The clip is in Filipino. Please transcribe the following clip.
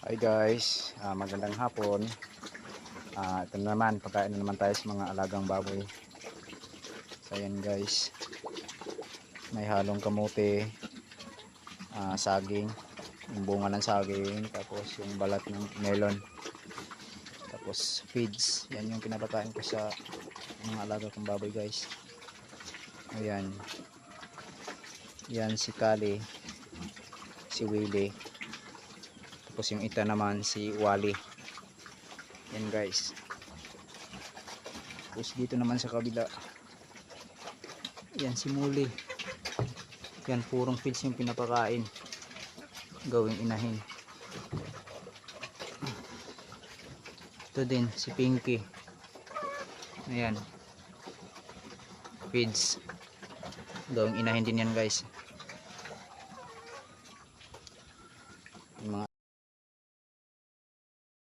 Hi guys, Ah, magandang hapon. Ah, ito na naman, pagkain na naman tayo sa mga alagang baboy. So ayan guys, may halong kamote, ah, saging, yung bunga ng saging, tapos yung balat ng melon, tapos feeds. Yan yung pinapakain ko sa mga alaga kong baboy guys. Ayan. Yan si Kali, si Willie tapos yung ita naman si Wally. Yan guys. Tapos dito naman sa kabila. Yan si Muli. Yan purong fish yung pinapakain. Gawing inahin. Ito din si Pinky. Ayan. Feeds. Gawing inahin din yan guys.